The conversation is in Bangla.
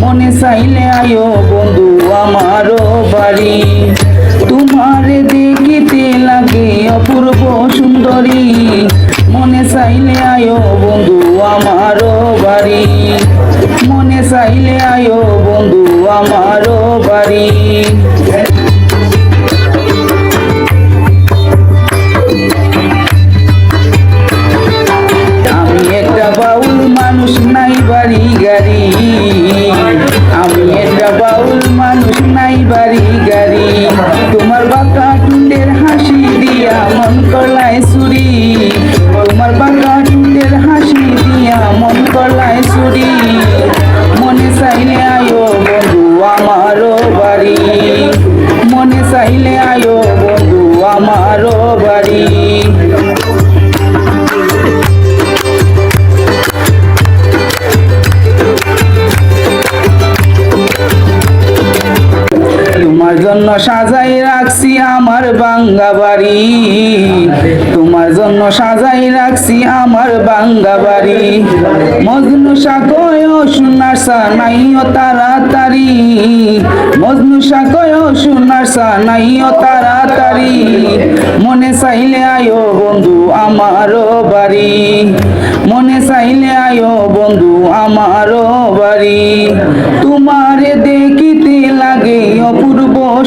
মনে চাইলে আয়ো বন্ধু, আমারও বাড়ি। তোমারে দেখিতে লাগে অপূর্ব সুন্দরী। মনে চাইলে আয়ো বন্ধু, আমারও বাড়ি। মনে চাইলে আয়ো বন্ধু, আমারও বাড়ি। আমি একটা বাউল মানুষ, নাই বাড়ি গাড়ি। মানুষ নাই বাড়ি গাড়ি। তোমার বাঁকা টুন্ডের হাসি দিয়া মন করলায় চুরি তোমার বাঁকা টুন্ডের হাসি দিয়া মন করলায় চুরি মনে চাইলে আয়ো বন্ধু আমারও বাড়ি। মনে চাইলে আয়ো বন্ধু আমারও তোমার জন্য সাজাই রাখছি আমার বাঙ্গা বাড়ি। তোমার জন্য সাজাই রাখছি আমার বাঙ্গা বাড়ি। মজনু সাকয় সোনার সা নাইও তাড়াতাড়ি। মজনু সাকয় সোনার সা নাইও তাড়াতাড়ি। মনে চাইলে আয়ো বন্ধু আমারও বাড়ি। মনে চাইলে আয়ো বন্ধু আমারও বাড়ি।